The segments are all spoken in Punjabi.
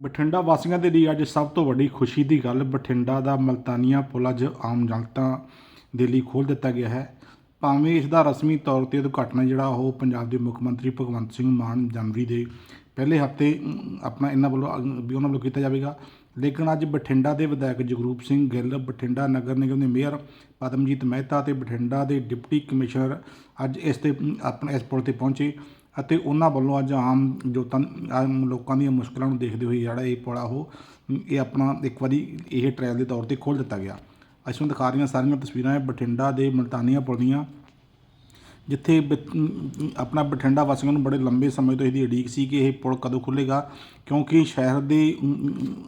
ਬਠਿੰਡਾ ਵਾਸੀਆਂ ਦੇ ਲਈ ਅੱਜ ਸਭ ਤੋਂ ਵੱਡੀ ਖੁਸ਼ੀ ਦੀ ਗੱਲ ਬਠਿੰਡਾ ਦਾ ਮਲਤਾਨੀਆ ਪੁਲ ਅੱਜ ਆਮ ਜਨਤਾ ਦੇ ਲਈ ਖੋਲ੍ਹ ਦਿੱਤਾ ਗਿਆ ਹੈ। ਭਾਵੇਂ ਇਸ ਦਾ ਰਸਮੀ ਤੌਰ ਤੇ ਉਦਘਾਟਨ ਜਿਹੜਾ ਉਹ ਪੰਜਾਬ ਦੇ ਮੁੱਖ ਮੰਤਰੀ ਭਗਵੰਤ ਸਿੰਘ ਮਾਨ ਜਨਵਰੀ ਦੇ ਪਹਿਲੇ ਹਫ਼ਤੇ ਆਪਣਾ ਇਹਨਾਂ ਵੱਲੋਂ ਵੀ ਉਹਨਾਂ ਵੱਲੋਂ ਕੀਤਾ ਜਾਵੇਗਾ। ਲੇਕਿਨ ਅੱਜ ਬਠਿੰਡਾ ਦੇ ਵਿਧਾਇਕ ਜਗਰੂਪ ਸਿੰਘ ਗਿੱਲ, ਬਠਿੰਡਾ ਨਗਰ ਨਿਗਮ ਦੇ ਮੇਅਰ ਪਦਮਜੀਤ ਮਹਿਤਾ ਤੇ ਬਠਿੰਡਾ ਦੇ ਡਿਪਟੀ ਕਮਿਸ਼ਨਰ ਅੱਜ ਇਸ ਤੇ ਆਪਣੇ ਇਸ ਪੁਲ ਤੇ ਪਹੁੰਚੇ। ਅਤੇ ਉਹਨਾਂ ਵੱਲੋਂ ਅੱਜ ਆਮ ਜੋਤਾਂ ਆਮ ਲੋਕਾਂ ਦੀਆਂ ਮੁਸ਼ਕਲਾਂ ਨੂੰ ਦੇਖਦੇ ਹੋਏ ਜਿਹੜਾ ਇਹ ਪੁਲ ਆ ਉਹ, ਇਹ ਆਪਣਾ ਇੱਕ ਵਾਰੀ ਇਹ ਟ੍ਰਾਇਲ ਦੇ ਤੌਰ ਤੇ ਖੋਲ੍ਹ ਦਿੱਤਾ ਗਿਆ। ਅਸੀਂ ਤੁਹਾਨੂੰ ਦਿਖਾ ਰਹੀਆਂ ਸਾਰੀਆਂ ਤਸਵੀਰਾਂ ਹੈ ਬਠਿੰਡਾ ਦੇ ਮਲਤਾਨੀਆਂ ਪੁਲ ਦੀਆਂ, ਜਿੱਥੇ ਬ- ਆਪਣਾ ਬਠਿੰਡਾ ਵਾਸੀਆਂ ਨੂੰ ਬੜੇ ਲੰਬੇ ਸਮੇਂ ਤੋਂ ਇਹਦੀ ਉਡੀਕ ਸੀ ਕਿ ਇਹ ਪੁਲ ਕਦੋਂ ਖੁੱਲੇਗਾ ਕਿਉਂਕਿ ਸ਼ਹਿਰ ਦੇ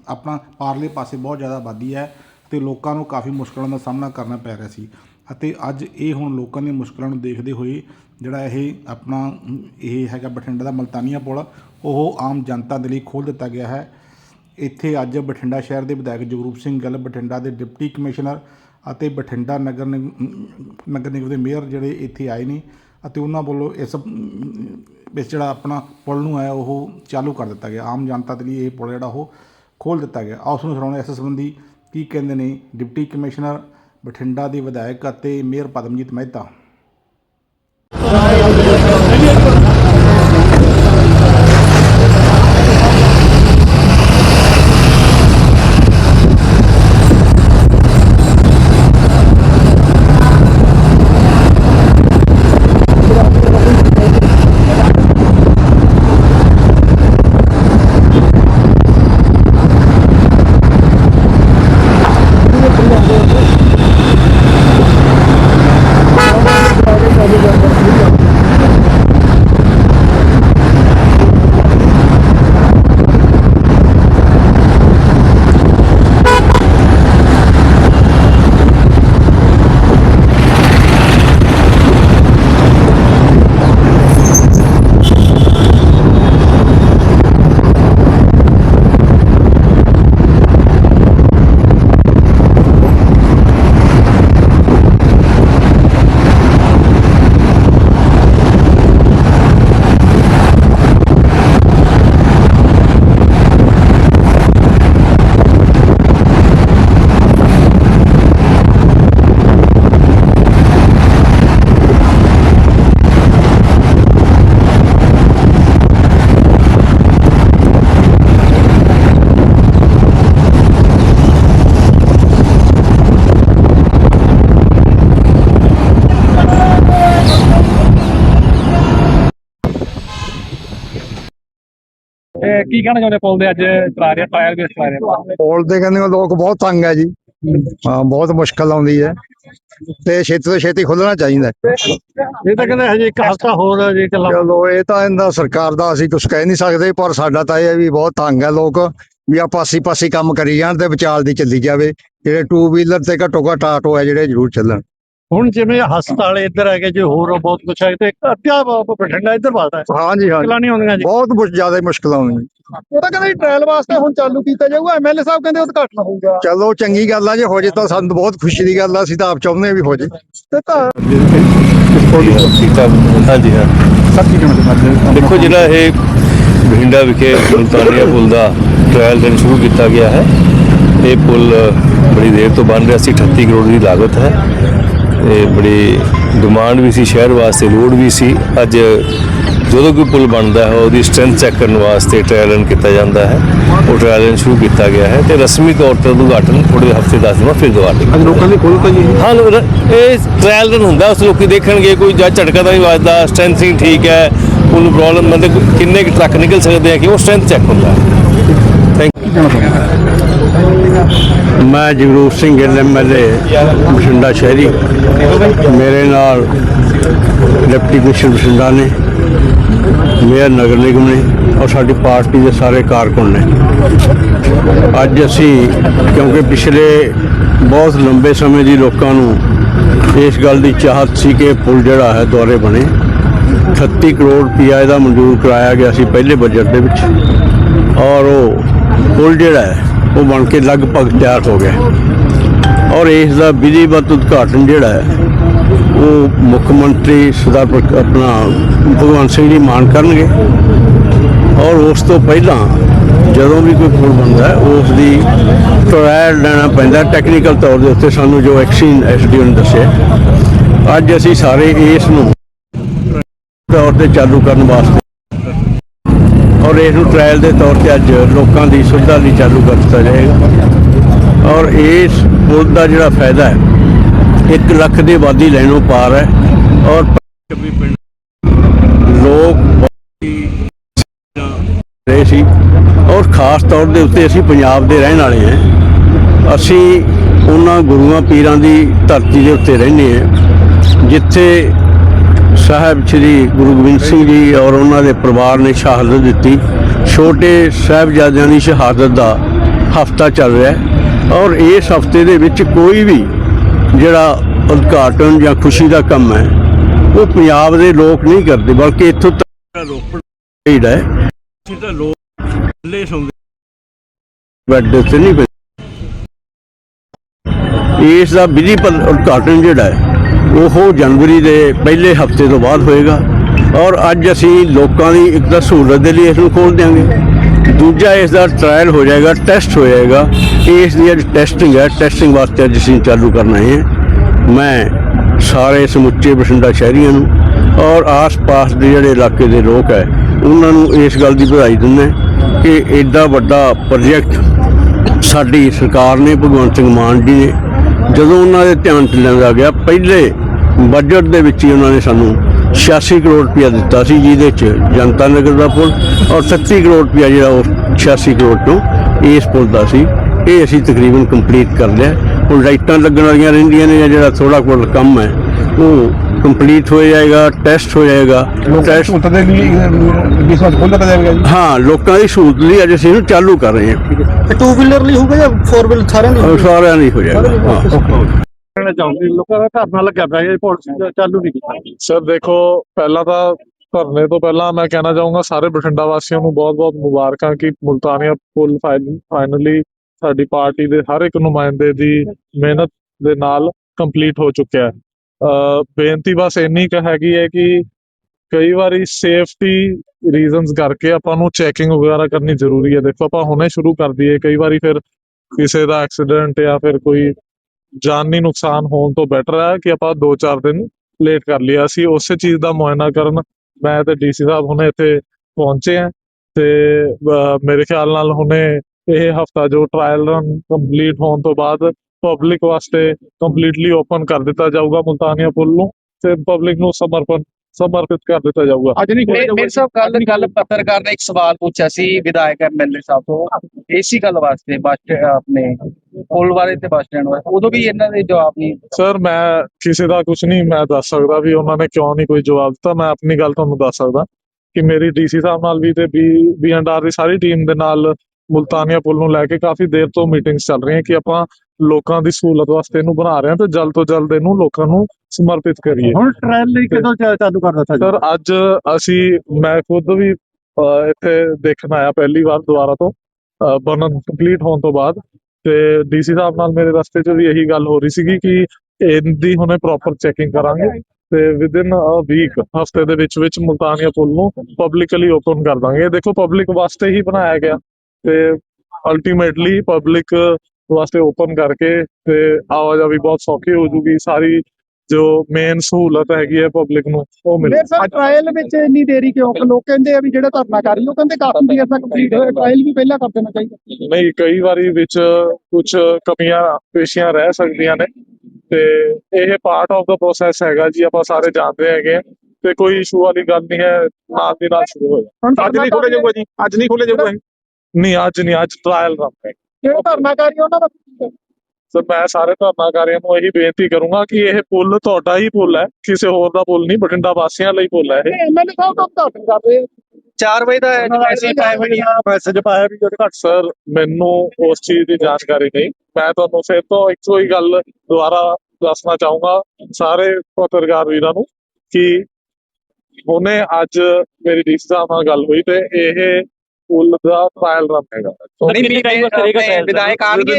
ਆਪਣਾ ਪਾਰਲੇ ਪਾਸੇ ਬਹੁਤ ਜ਼ਿਆਦਾ ਆਬਾਦੀ ਹੈ ਤੇ ਲੋਕਾਂ ਨੂੰ ਕਾਫੀ ਮੁਸ਼ਕਲਾਂ ਦਾ ਸਾਹਮਣਾ ਕਰਨਾ ਪੈ ਰਿਹਾ ਸੀ। ਅਤੇ ਅੱਜ ਇਹ ਹੁਣ ਲੋਕਾਂ ਦੀਆਂ ਮੁਸ਼ਕਲਾਂ ਨੂੰ ਦੇਖਦੇ ਹੋਏ ਜਿਹੜਾ ਇਹ ਆਪਣਾ ਇਹ ਹੈਗਾ ਬਠਿੰਡਾ ਦਾ ਮਲਤਾਨੀਆ ਪੁਲ ਉਹ ਆਮ ਜਨਤਾ ਦੇ ਲਈ ਖੋਲ੍ਹ ਦਿੱਤਾ ਗਿਆ ਹੈ। ਇੱਥੇ ਅੱਜ ਬਠਿੰਡਾ ਸ਼ਹਿਰ ਦੇ ਵਿਧਾਇਕ ਜਗਰੂਪ ਸਿੰਘ ਗਿੱਲ ਬਠਿੰਡਾ ਦੇ ਡਿਪਟੀ ਕਮਿਸ਼ਨਰ ਅਤੇ ਬਠਿੰਡਾ ਨਗਰ ਨਿਗ- ਨਗਰ ਨਿਗਮ ਦੇ ਮੇਅਰ ਜਿਹੜੇ ਇੱਥੇ ਆਏ ਨੇ ਅਤੇ ਉਹਨਾਂ ਵੱਲੋਂ ਇਸ ਅਮ, ਇਸ ਜਿਹੜਾ ਆਪਣਾ ਪੁਲ ਨੂੰ ਹੈ ਉਹ ਚਾਲੂ ਕਰ ਦਿੱਤਾ ਗਿਆ। ਆਮ ਜਨਤਾ ਦੇ ਲਈ ਇਹ ਪੁਲ ਜਿਹੜਾ ਉਹ ਖੋਲ੍ਹ ਦਿੱਤਾ ਗਿਆ। ਉਸ ਨੂੰ ਸੁਣਾਉਣਾ ਇਸ ਸੰਬੰਧੀ ਕੀ ਕਹਿੰਦੇ ਨੇ ਡਿਪਟੀ ਕਮਿਸ਼ਨਰ ਬਠਿੰਡਾ ਦੇ ਵਿਧਾਇਕ ਅਤੇ ਮੇਅਰ ਪਦਮਜੀਤ ਮਹਿਤਾ। ਕੀ ਕਹਿਣਾ ਚਾਹੁੰਦੇ ਪੁੱਲ ਦੇ ਅੱਜ ਚਲਾ ਰਿਹਾ ਟ੍ਰਾਇਲ ਬੇਸ ਚਲਾ ਰਿਹਾ ਪੋਲ ਤੇ ਕਹਿੰਦੇ ਉਹ ਲੋਕ ਬਹੁਤ ਤੰਗ ਹੈ ਜੀ। ਹਾਂ ਬਹੁਤ ਮੁਸ਼ਕਲ ਆਉਂਦੀ ਹੈ। ਤੇ ਛੇਤੀ ਤੋਂ ਛੇਤੀ ਖੁੱਲਣਾ ਚਾਹੀਦਾ ਹੈ। ਇਹ ਤਾਂ ਕਹਿੰਦੇ ਹਜੇ ਇੱਕ ਹਫ਼ਤਾ ਹੋਰ ਹੈ ਜੇ ਚੱਲਾ ਚਲੋ ਇਹ ਤਾਂ ਇਹਦਾ ਸਰਕਾਰ ਦਾ ਅਸੀਂ ਕੁਝ ਕਹਿ ਨਹੀਂ ਸਕਦੇ ਪਰ ਸਾਡਾ ਤਾਂ ਇਹ ਹੈ ਵੀ ਬਹੁਤ ਤੰਗ ਹੈ ਲੋਕ ਵੀ ਆ ਪਾਸੀ ਪਾਸੀ ਕੰਮ ਕਰੀ ਜਾਣ ਤੇ ਵਿਚਾਲ ਦੀ ਚੱਲੀ ਜਾਵੇ। ਜਿਹੜੇ ਟੂ ਵੀਲਰ ਤੇ ਘੱਟੋ ਘੱਟ ਆਟੋ ਹੈ ਜਿਹੜੇ ਜ਼ਰੂਰ ਚੱਲਣ। ਹੁਣ ਜਿਵੇਂ ਹਸਪਤਾਲ ਇੱਧਰ ਹੈਗੇ ਜੇ ਹੋਰ ਬਹੁਤ ਕੁਛ ਹੈ ਤੇ ਇੱਕ ਅੱਧਾ ਬ- ਬਠਿੰਡਾ ਇੱਧਰ ਵੱਸਦਾ ਹੈ। ਹਾਂਜੀ ਹਾਂਜੀ। ਚਲਾਣੀ ਹੁੰਦੀਆਂ ਜੀ। ਬਹੁਤ ਮੁਸ਼ ਜ਼ਿਆਦਾ ਮੁਸ਼ਕਲ ਆਉਂਦੀ ਉਹ ਤਾਂ ਕਹਿੰਦੇ ਟ੍ਰਾਇਲ ਵਾਸਤੇ ਹੁਣ ਚਾਲੂ ਕੀਤਾ ਜਾਊਗਾ ਐਮਐਲਏ ਸਾਹਿਬ ਕਹਿੰਦੇ ਉਦਘਾਟਨ ਹੋਊਗਾ। ਚਲੋ ਚੰਗੀ ਗੱਲ ਆ ਜੇ ਹੋ ਜੇ ਤਾਂ ਸਾਨੂੰ ਬਹੁਤ ਖੁਸ਼ੀ ਦੀ ਗੱਲ ਆ ਅਸੀਂ ਤਾਂ ਆਪ ਚਾਹੁੰਦੇ ਵੀ ਹੋ ਜੇ। ਤੇ ਤਾਂ ਹਾਂਜੀ ਹਾਂ। ਦੇਖੋ ਜਿਹੜਾ ਇਹ ਬਠਿੰਡਾ ਵਿਖੇ ਮੁਲਤਾਨੀਆ ਪੁਲ ਦਾ ਟ੍ਰਾਇਲ ਦਿਨ ਸ਼ੁਰੂ ਕੀਤਾ ਗਿਆ ਹੈ। ਇਹ ਪੁਲ ਬੜੀ ਦੇਰ ਤੋਂ ਬਣ ਰਿਹਾ ਸੀ 38 ਕਰੋੜ ਦੀ ਲਾਗਤ ਹੈ। ਇਹ ਬੜੀ ਡਿਮਾਂਡ ਵੀ ਸੀ ਸ਼ਹਿਰ ਵਾਸਤੇ ਲੋਡ ਵੀ ਸੀ। ਅੱਜ ਜਦੋਂ ਕੋਈ ਪੁਲ ਬਣਦਾ ਹੈ ਉਹਦੀ ਸਟਰੈਂਥ ਚੈੱਕ ਕਰਨ ਵਾਸਤੇ ਟ੍ਰਾਇਲ ਰਨ ਕੀਤਾ ਜਾਂਦਾ ਹੈ। ਉਹ ਟ੍ਰਾਇਲ ਰਨ ਸ਼ੁਰੂ ਕੀਤਾ ਗਿਆ ਹੈ ਤੇ ਰਸਮੀ ਤੌਰ ਤੇ ਉਦਘਾਟਨ ਥੋੜੇ ਹਫ਼ਤੇ ਦਸ ਦਿਨਾਂ ਫਿਰ ਦੁਬਾਰਾ ਅੱਜ ਲੋਕਾਂ ਲਈ ਖੋਲ੍ਹ ਤਾਂ ਇਹ ਹਾਂ ਇਹ ਟ੍ਰਾਇਲ ਰਨ ਹੁੰਦਾ ਉਸ ਲੋਕੀ ਦੇਖਣਗੇ ਕੋਈ ਜਾਂ ਝਟਕਾ ਤਾਂ ਨਹੀਂ ਵੱਜਦਾ ਸਟਰੈਂਥਿੰਗ ਠੀਕ ਹੈ ਉਹਨੂੰ ਪ੍ਰੋਬਲਮ ਮਤਲਬ ਕਿੰਨੇ ਕੁ ਟਰੱਕ ਨਿਕਲ ਸਕਦੇ ਆ ਕਿ ਉਹ ਸਟਰੈਂਥ ਚੈੱਕ ਹੁੰਦਾ ਥੈਂਕ ਮੈਂ ਜਗਰੂਪ ਸਿੰਘ ਗਿੱਲ ਐਮਐਲਏ ਬਠਿੰਡਾ ਸ਼ਹਿਰੀ। ਮੇਰੇ ਨਾਲ ਡਿਪਟੀ ਕਮਿਸ਼ਨਰ ਬਠਿੰਡਾ ਨੇ, ਮੇਅਰ ਨਗਰ ਨਿਗਮ ਨੇ ਔਰ ਸਾਡੀ ਪਾਰਟੀ ਦੇ ਸਾਰੇ ਕਾਰਕੁਨ ਨੇ। ਅੱਜ ਅਸੀਂ, ਕਿਉਂਕਿ ਪਿਛਲੇ ਬਹੁਤ ਲੰਬੇ ਸਮੇਂ ਦੀ ਲੋਕਾਂ ਨੂੰ ਇਸ ਗੱਲ ਦੀ ਚਾਹਤ ਸੀ ਕਿ ਪੁਲ ਜਿਹੜਾ ਹੈ ਦੌਰੇ ਬਣੇ। 38 ਕਰੋੜ ਰੁਪਇਆ ਇਹਦਾ ਮਨਜ਼ੂਰ ਕਰਾਇਆ ਗਿਆ ਸੀ ਪਹਿਲੇ ਬਜਟ ਦੇ ਵਿੱਚ। ਔਰ ਉਹ ਪੁਲ ਜਿਹੜਾ ਹੈ ਉਹ ਬਣ ਕੇ ਲਗਭਗ ਤਿਆਰ ਹੋ ਗਿਆ। ਔਰ ਇਸ ਦਾ ਵਿਧੀਵਤ ਉਦਘਾਟਨ ਜਿਹੜਾ ਹੈ ਉਹ ਮੁੱਖ ਮੰਤਰੀ ਸਰਦਾਰ ਆਪਣਾ ਭਗਵੰਤ ਸਿੰਘ ਜੀ ਮਾਨ ਕਰਨਗੇ। ਔਰ ਉਸ ਤੋਂ ਪਹਿਲਾਂ ਜਦੋਂ ਵੀ ਕੋਈ ਪੁਲ ਬਣਦਾ ਹੈ, ਉਸ ਦੀ ਟਰਾਇਲ ਲੈਣਾ ਪੈਂਦਾ। ਟੈਕਨੀਕਲ ਤੌਰ ਦੇ ਉੱਤੇ ਸਾਨੂੰ ਜੋ ਐਕਸੀਨ ਐਸਡੀਓ ਨੇ ਦੱਸਿਆ ਅੱਜ ਅਸੀਂ ਸਾਰੇ ਇਸ ਨੂੰ ਤੌਰ ਤੇ ਚਾਲੂ ਕਰਨ ਵਾਸਤੇ ਔਰ ਇਸ ਨੂੰ ਟ੍ਰਾਇਲ ਦੇ ਤੌਰ ਤੇ ਅੱਜ ਲੋਕਾਂ ਦੀ ਸੁਵਿਧਾ ਲਈ ਚਾਲੂ ਕਰ ਦਿੱਤਾ ਜਾਏਗਾ। ਔਰ ਇਸ ਪੁਲ ਦਾ ਜਿਹੜਾ ਫਾਇਦਾ ਹੈ 1 ਲੱਖ ਦੀ ਆਬਾਦੀ ਲੈਣੋਂ ਪਾਰ ਹੈ ਔਰ 26 ਪਿੰਡ ਲੋਕ ਬਹੁਤ ਹੀ ਰਹੇ ਸੀ ਔਰ ਖਾਸ ਤੌਰ ਦੇ ਉੱਤੇ ਅਸੀਂ ਪੰਜਾਬ ਦੇ ਰਹਿਣ ਵਾਲੇ ਹਾਂ। ਅਸੀਂ ਉਹਨਾਂ ਗੁਰੂਆਂ, ਪੀਰਾਂ ਦੀ ਧਰਤੀ ਦੇ ਉੱਤੇ ਰਹਿੰਦੇ ਹਾਂ, ਜਿੱਥੇ ਸਾਹਿਬ ਸ੍ਰੀ ਗੁਰੂ ਗੋਬਿੰਦ ਸਿੰਘ ਜੀ ਔਰ ਉਹਨਾਂ ਦੇ ਪਰਿਵਾਰ ਨੇ ਸ਼ਹਾਦਤ ਦਿੱਤੀ। ਛੋਟੇ ਸਾਹਿਬਜ਼ਾਦਿਆਂ ਦੀ ਸ਼ਹਾਦਤ ਦਾ ਹਫਤਾ ਚੱਲ ਰਿਹਾ ਹੈ ਔਰ ਇਸ ਹਫ਼ਤੇ ਦੇ ਵਿੱਚ ਕੋਈ ਵੀ ਜਿਹੜਾ ਉਦਘਾਟਨ ਜਾਂ ਖੁਸ਼ੀ ਦਾ ਕੰਮ ਹੈ, ਉਹ ਪੰਜਾਬ ਦੇ ਲੋਕ ਨਹੀਂ ਕਰਦੇ, ਬਲਕਿ ਇੱਥੋਂ ਤੱਕ ਰੋਪੜ ਸਾਈਡ ਹੈ ਇੱਥੇ ਲੋਕ ਥੱਲੇ ਸੌਂਦੇ। ਬੈੱਡ ਦੇ ਨਹੀਂ ਇਸ ਦਾ ਵਿਧੀ ਉਦਘਾਟਨ ਜਿਹੜਾ ਹੈ ਉਹ ਜਨਵਰੀ ਦੇ ਪਹਿਲੇ ਹਫ਼ਤੇ ਤੋਂ ਬਾਅਦ ਹੋਏਗਾ ਔਰ ਅੱਜ ਅਸੀਂ ਲੋਕਾਂ ਦੀ ਇੱਕ ਤਾਂ ਸਹੂਲਤ ਦੇ ਲਈ ਇਸ ਨੂੰ ਖੋਲ ਦਿਆਂਗੇ। ਦੂਜਾ ਇਸ ਦਾ ਟ੍ਰਾਇਲ ਹੋ ਜਾਏਗਾ ਟੈਸਟ ਹੋ ਜਾਏਗਾ। ਇਸ ਦੀ ਅੱਜ ਟੈਸਟਿੰਗ ਹੈ ਟੈਸਟਿੰਗ ਵਾਸਤੇ ਅੱਜ ਅਸੀਂ ਚਾਲੂ ਕਰਨਾ ਹੈ। ਮੈਂ ਸਾਰੇ ਸਮੁੱਚੇ ਬਠਿੰਡਾ ਸ਼ਹਿਰੀਆਂ ਨੂੰ ਔਰ ਆਸ-ਪਾਸ ਦੇ ਜਿਹੜੇ ਇਲਾਕੇ ਦੇ ਲੋਕ ਹੈ, ਉਹਨਾਂ ਨੂੰ ਇਸ ਗੱਲ ਦੀ ਵਧਾਈ ਦਿੰਦਾ ਕਿ ਐਡਾ ਵੱਡਾ ਪ੍ਰੋਜੈਕਟ ਸਾਡੀ ਸਰਕਾਰ ਨੇ, ਭਗਵੰਤ ਸਿੰਘ ਮਾਨ ਜੀ ਨੇ ਜਦੋਂ ਉਹਨਾਂ ਦੇ ਧਿਆਨ 'ਚ ਲਿਆਂਦਾ ਗਿਆ ਪਹਿਲੇ ਬਜਟ ਦੇ ਵਿੱਚ ਹੀ ਉਹਨਾਂ ਨੇ ਸਾਨੂੰ 86 ਕਰੋੜ ਰੁਪਇਆ ਦਿੱਤਾ ਸੀ ਜਿਹਦੇ 'ਚ ਜਨਤਾ ਨਗਰ ਦਾ ਪੁਲ ਔਰ 37 ਕਰੋੜ ਰੁਪਇਆ ਜਿਹੜਾ ਉਹ 86 ਕਰੋੜ ਤੋਂ ਇਸ ਪੁਲ ਦਾ ਸੀ। ਇਹ ਅਸੀਂ ਤਕਰੀਬਨ ਕੰਪਲੀਟ ਕਰ ਲਿਆ। ਹੁਣ ਲਾਈਟਾਂ ਲੱਗਣ ਵਾਲੀਆਂ ਰਹਿੰਦੀਆਂ ਨੇ ਜਾਂ ਜਿਹੜਾ ਥੋੜਾ ਕੋਲ ਕੰਮ ਹੈ ਉਹ ਕੰਪਲੀਟ ਹੋ ਜਾਏਗਾ ਟੈਸਟ ਹੋ ਜਾਏਗਾ। ਟੈਸਟ ਸਹੂਲਤ ਦੇ ਲਈ ਜਿਸ ਵਾਰ ਖੋਲ ਦਿੱਤਾ ਜਾਵੇਗਾ ਜੀ। ਹਾਂ ਲੋਕਾਂ ਦੀ ਸਹੂਲਤ ਲਈ ਅੱਜ ਅਸੀਂ ਇਹਨੂੰ ਚਾਲੂ ਕਰ ਰਹੇ ਹਾਂ। ਟੂ ਵੀਲਰ ਲਈ ਹੋਊਗਾ ਜਾਂ ਫੋਰ ਵੀਲਰ ਸਾਰਿਆਂ ਔਰ ਸਾਰਿਆਂ ਲਈ ਹੋ ਜਾਏਗਾ। ਹਾਂ। ਕਹਿਣਾ ਚਾਹੁੰਦੇ ਲੋਕਾਂ ਦਾ ਧਰਨਾ ਲੱਗਿਆ ਪਿਆ ਇਹ ਪੁਲਿਸ ਚਾਲੂ ਨਹੀਂ ਕੀਤਾ। ਸਰ ਦੇਖੋ ਪਹਿਲਾਂ ਤਾਂ ਧਰਨੇ ਤੋਂ ਪਹਿਲਾਂ ਮੈਂ ਕਹਿਣਾ ਚਾਹੂੰਗਾ ਸਾਰੇ ਬਠਿੰਡਾ ਵਾਸੀਆਂ ਨੂੰ ਬਹੁਤ-ਬਹੁਤ ਮੁਬਾਰਕਾਂ ਕਿ ਮੁਲਤਾਨੀਆ ਪੁਲ ਫਾਈਨਲੀ ਸਾਡੀ ਪਾਰਟੀ ਦੇ ਹਰ ਇੱਕ ਨੁਮਾਇੰਦੇ ਦੀ ਮਿਹਨਤ ਦੇ ਨਾਲ ਕੰਪਲੀਟ ਹੋ ਚੁੱਕਿਆ ਹੈ। ਬੇਨਤੀ ਬਸ ਇੰਨੀ ਕੁ ਹੈਗੀ ਹੈ ਕਿ ਕਈ ਵਾਰੀ ਸੇਫਟੀ ਰੀਜ਼ਨਸ ਕਰਕੇ ਆਪਾਂ ਨੂੰ ਚੈਕਿੰਗ ਵਗੈਰਾ ਕਰਨੀ ਜ਼ਰੂਰੀ ਹੈ। ਦੇਖੋ, ਆਪਾਂ ਹੁਣੇ ਸ਼ੁਰੂ ਕਰ ਦਈਏ। ਕਈ ਵਾਰੀ ਫਿਰ ਕਿਸੇ ਦਾ ਐਕਸੀਡੈਂਟ ਜਾਂ ਫਿਰ ਕੋਈ ਜਾਨੀ ਨੁਕਸਾਨ ਹੋਣ ਤੋਂ ਬੈਟਰ ਹੈ ਕਿ ਆਪਾਂ 2-4 ਦਿਨ ਲੇਟ ਕਰ ਲਿਆ ਅਸੀਂ ਉਸੇ ਚੀਜ਼ ਦਾ ਮੁਆਇਨਾ ਕਰਨ ਮੈਂ ਤੇ ਡੀਸੀ ਸਾਹਿਬ ਹੁਣੇ ਇੱਥੇ ਪਹੁੰਚੇ ਆ ਤੇ ਮੇਰੇ ਖਿਆਲ ਨਾਲ ਹੁਣੇ ਇਹ ਹਫਤਾ ਜੋ ਟ੍ਰਾਇਲ ਰਨ ਕੰਪਲੀਟ ਹੋਣ ਤੋਂ ਬਾਅਦ ਪਬਲਿਕ ਵਾਸਤੇ ਕੰਪਲੀਟਲੀ ਓਪਨ ਕਰ ਦਿੱਤਾ ਜਾਊਗਾ ਮੁਲਤਾਨੀਆ ਪੁਲ ਨੂੰ ਤੇ ਪਬਲਿਕ ਨੂੰ ਸਮਰਪਣ ਸਮਰਪਿਤ ਕਰ ਦਿੱਤਾ ਜਾਊਗਾ। ਅੱਜ ਨਹੀਂ ਮੇ- ਮੇਰੇ ਸਾਹਿਬ ਕੱਲ ਕੱਲ ਪੱਤਰਕਾਰ ਨੇ ਇੱਕ ਸਵਾਲ ਪੁੱਛਿਆ ਸੀ ਵਿਧਾਇਕ ਐਮਐਲਏ ਸਾਹਿਬ ਤੋਂ। ਏਸੀ ਗੱਲ ਵਾਸਤੇ ਬੱਸ ਸਟੈ- ਆਪਣੇ ਪੁਲ ਬਾਰੇ ਤੇ ਬੱਸ ਸਟੈਂਡ ਬਾਰੇ ਉਦੋਂ ਵੀ ਇਹਨਾਂ ਦੇ ਜਵਾਬ ਨਹੀਂ ਸਰ ਮੈਂ ਕਿਸੇ ਦਾ ਕੁਝ ਨਹੀਂ ਮੈਂ ਦੱਸ ਸਕਦਾ ਵੀ ਉਹਨਾਂ ਨੇ ਕਿਉਂ ਨਹੀਂ ਕੋਈ ਜਵਾਬ ਦਿੱਤਾ। ਮੈਂ ਆਪਣੀ ਗੱਲ ਤੁਹਾਨੂੰ ਦੱਸ ਸਕਦਾ ਕਿ ਮੇਰੀ ਡੀਸੀ ਸਾਹਿਬ ਨਾਲ ਵੀ ਤੇ ਬੀ ਬੀ ਐਂਡ ਆਰ ਦੀ ਸਾਰੀ ਟੀਮ ਦੇ ਨਾਲ ਮੁਲਤਾਨੀਆ ਪੁਲ ਨੂੰ ਲੈ ਕੇ ਕਾਫੀ ਦੇਰ ਤੋਂ ਮੀਟਿੰਗਸ ਚੱਲ ਰਹੀਆਂ ਕਿ ਆਪਾਂ ਲੋਕਾਂ ਦੀ ਸਹੂਲਤ ਵਾਸਤੇ ਇਹਨੂੰ ਬਣਾ ਰਹੇ ਹਾਂ ਤੇ ਜਲਦ ਤੋਂ ਜਲਦ ਇਹਨੂੰ ਲੋਕਾਂ ਨੂੰ ਸਮਰਪਿਤ ਕਰੀਏ। ਹੁਣ ਟ੍ਰਾਇਲ ਲਈ ਕਦੋਂ ਚਾਲੂ ਕਰ ਦਿੱਤਾ ਸਰ ਅੱਜ ਅਸੀਂ ਮੈਂ ਖੁਦ ਵੀ ਇੱਥੇ ਦੇਖਣ ਆਇਆ ਪਹਿਲੀ ਵਾਰ ਦੁਬਾਰਾ ਤੋਂ। ਬਣਨ ਕੰਪਲੀਟ ਹੋਣ ਤੋਂ ਬਾਅਦ। ਤੇ ਡੀਸੀ ਸਾਹਿਬ ਨਾਲ ਮੇਰੇ ਰਸਤੇ 'ਚ ਵੀ ਇਹੀ ਗੱਲ ਹੋ ਰਹੀ ਸੀਗੀ ਕਿ ਇਹਦੀ ਹੁਣੇ ਪ੍ਰੋਪਰ ਚੈਕਿੰਗ ਕਰਾਂਗੇ। ਤੇ ਵਿਦਿਨ ਅ ਵੀਕ ਹਫ਼ਤੇ ਦੇ ਵਿੱਚ ਵਿੱਚ ਮੁਲਤਾਨੀਆ ਪੁਲ ਨੂੰ ਪਬਲਿਕਲੀ ਓਪਨ ਕਰ ਦਾਂਗੇ। ਇਹ ਦੇਖੋ ਪਬਲਿਕ ਵਾਸਤੇ ਹੀ ਬਣਾਇਆ ਗਿਆ। ਤੇ ਅਲਟੀਮੇਟਲੀ ਪਬਲਿਕ ਵਾਸਤੇ ਓਪਨ ਕਰਕੇ ਤੇ ਆਵਾਜਾਈ ਬਹੁਤ ਸੌਖੀ ਹੋ ਜੂਗੀ ਸਾਰੀ ਜੋ ਮੇਨ ਸਹੂਲਤ ਹੈਗੀ ਹੈ ਪਬਲਿਕ ਨੂੰ ਉਹ ਮਿਲ ਸਾਹਿਬ ਟ੍ਰਾਇਲ ਵਿੱਚ ਇੰਨੀ ਦੇਰੀ ਕਿਉਂ? ਕਿ ਲੋਕ ਕਹਿੰਦੇ ਆ ਵੀ ਜਿਹੜੇ ਧਰਨਾਕਾਰੀ ਉਹ ਕਹਿੰਦੇ ਕਾਫੀ ਦੇਰ ਤੱਕ ਕੰਪਲੀਟ ਹੋਇਆ ਟ੍ਰਾਇਲ ਵੀ ਪਹਿਲਾਂ ਕਰ ਦੇਣਾ ਚਾਹੀਦਾ। ਨਹੀਂ ਕਈ ਵਾਰੀ ਵਿੱਚ ਕੁਝ ਕਮੀਆਂ ਪੇਸ਼ੀਆਂ ਰਹਿ ਸਕਦੀਆਂ ਨੇ ਤੇ ਇਹ ਪਾਰਟ ਆਫ ਦਾ ਪ੍ਰੋਸੈਸ ਹੈਗਾ ਜੀ ਆਪਾਂ ਸਾਰੇ ਜਾਣਦੇ ਹੈਗੇ ਤੇ ਕੋਈ ਇਸ਼ੂ ਵਾਲੀ ਗੱਲ ਨਹੀਂ ਹੈ ਨਾਲ ਦੀ ਨਾਲ ਸ਼ੁਰੂ ਹੋ ਜਾਏ ਅੱਜ ਨਹੀਂ ਖੋਲੇ ਜਾਊਗਾ ਜੀ ਅੱਜ ਨਹੀਂ ਖੋਲੇ ਜਾਊਗਾ ਇਹ। ਨਹੀਂ ਅੱਜ ਨਹੀਂ ਅੱਜ ਟ੍ਰਾਇਲ ਰੱਖ ਹੈ ਜਿਹੜੇ ਧਰਨਾਕਾਰੀ ਉਹਨਾਂ ਦਾ? ਸਰ ਮੈਂ ਸਾਰੇ ਧਰਨਾਕਾਰੀਆਂ ਨੂੰ ਇਹੀ ਬੇਨਤੀ ਕਰੂੰਗਾ ਕਿ ਇਹ ਪੁੱਲ ਤੁਹਾਡਾ ਹੀ ਪੁੱਲ ਹੈ ਕਿਸੇ ਹੋਰ ਦਾ ਪੁੱਲ ਨਹੀਂ ਬਠਿੰਡਾ ਵਾਸੀਆਂ ਲਈ ਪੁੱਲ ਹੈ ਇਹ। ਐਮਐਲਏ ਸਾਹਿਬ ਤੋਂ ਉਦਘਾਟਨ ਕਰ ਰਹੇ ਆ। 4 ਵਜੇ ਦਾ ਮੈਸੇਜ ਪਾਇਆ ਹੋਇਆ ਮੈਸੇਜ ਪਾਇਆ ਵੀ ਉਹਦੇ ਘੱਟ ਸਰ ਮੈਨੂੰ ਉਸ ਚੀਜ਼ ਦੀ ਜਾਣਕਾਰੀ ਨਹੀਂ। ਮੈਂ ਤੁਹਾਨੂੰ ਫਿਰ ਤੋਂ ਇੱਕੋ ਹੀ ਗੱਲ ਦੁਬਾਰਾ ਦੱਸਣਾ ਚਾਹੂੰਗਾ ਸਾਰੇ ਪੱਤਰਕਾਰ ਵੀਰਾਂ ਨੂੰ ਕਿ ਹੁਣੇ ਅੱਜ ਮੇਰੀ ਡੀਸੀ ਸਾਹਿਬ ਨਾਲ ਗੱਲ ਹੋਈ ਤੇ ਇਹ ਪੁੱਲ ਦਾ ਟ੍ਰਾਇਲ ਰਨ ਹੈਗਾ। ਨਹੀਂ ਮੇਰੇ ਵਿਧਾਇਕ ਆਣਗੇ।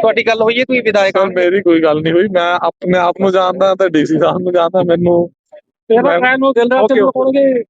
ਤੁਹਾਡੀ ਗੱਲ ਹੋਈ ਹੈ ਕੋਈ ਵਿਧਾਇਕ ਸਰ ਮੇਰੀ ਕੋਈ ਗੱਲ ਨਹੀਂ ਹੋਈ। ਮੈਂ ਆਪਣੇ ਆਪ ਨੂੰ ਜਾਣਦਾ ਤੇ ਡੀਸੀ ਸਾਹਿਬ ਨੂੰ ਜਾਣਦਾ। ਮੈਨੂੰ ਤੇਰਾ ਮੈਂ- ਟ੍ਰਾਇਲ ਨੂੰ ਦਿਲ ਰਾਤ. ਨੂੰ ਹੋਣਗੇ